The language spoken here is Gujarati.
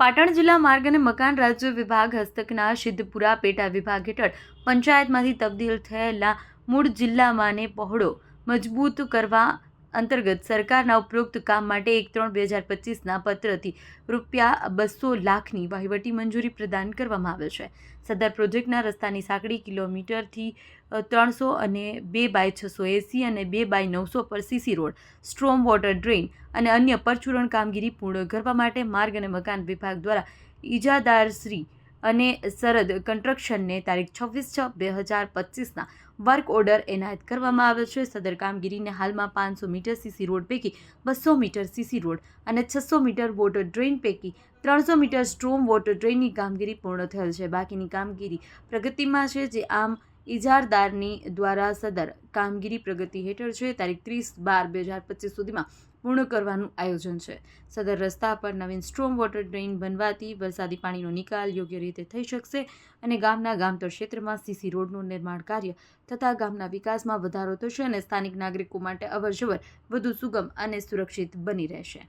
પાટણ જિલ્લા માર્ગ અને મકાન રાજ્ય વિભાગ હસ્તકના સિદ્ધપુરા પેટા વિભાગ હેઠળ પંચાયતમાંથી તબદીલ થયેલા મૂળ જિલ્લામાંને પહોળો, મજબૂત કરવા અંતર્ગત સરકારના ઉપરોક્ત કામ માટે એક ત્રણ બે હજાર પચીસના પત્રથી રૂપિયા બસો લાખની વહીવટી મંજૂરી પ્રદાન કરવામાં આવે છે. સદર પ્રોજેક્ટના રસ્તાની સાંકડી કિલોમીટરથી ત્રણસો અને બે બાય છસો એંસી અને બે બાય નવસો પર CC road, storm water drain અને અન્ય પરચુરણ કામગીરી પૂર્ણ કરવા માટે માર્ગ અને મકાન વિભાગ દ્વારા ઇજાદારશ્રી અને સરદ કન્સ્ટ્રક્શનને તારીખ છવ્વીસ છ બે હજાર પચીસના વર્ક ઓર્ડર એનાયત કરવામાં આવ્યો છે. સદર કામગીરીને હાલમાં પાંચસો મીટર સીસી રોડ પૈકી બસો મીટર સીસી રોડ અને છસો મીટર વોટર ડ્રેઇન પૈકી ત્રણસો મીટર સ્ટ્રોમ વોટર ડ્રેઇનની કામગીરી પૂર્ણ થયેલ છે. બાકીની કામગીરી પ્રગતિમાં છે જે આમ ઇજારદારની દ્વારા સદર કામગીરી પ્રગતિ હેઠળ છે. તારીખ ત્રીસ બાર બે હજાર પચીસ સુધીમાં પૂર્ણ કરવાનું આયોજન છે. સદર રસ્તા પર નવીન સ્ટ્રોમ વોટર ડ્રેઇન બનવાથી વરસાદી પાણીનો નિકાલ યોગ્ય રીતે થઈ શકશે અને ગામના ગામતર ક્ષેત્રમાં સીસી રોડનું નિર્માણ કાર્ય થતાં ગામના વિકાસમાં વધારો થશે અને સ્થાનિક નાગરિકો માટે અવરજવર વધુ સુગમ અને સુરક્ષિત બની રહેશે.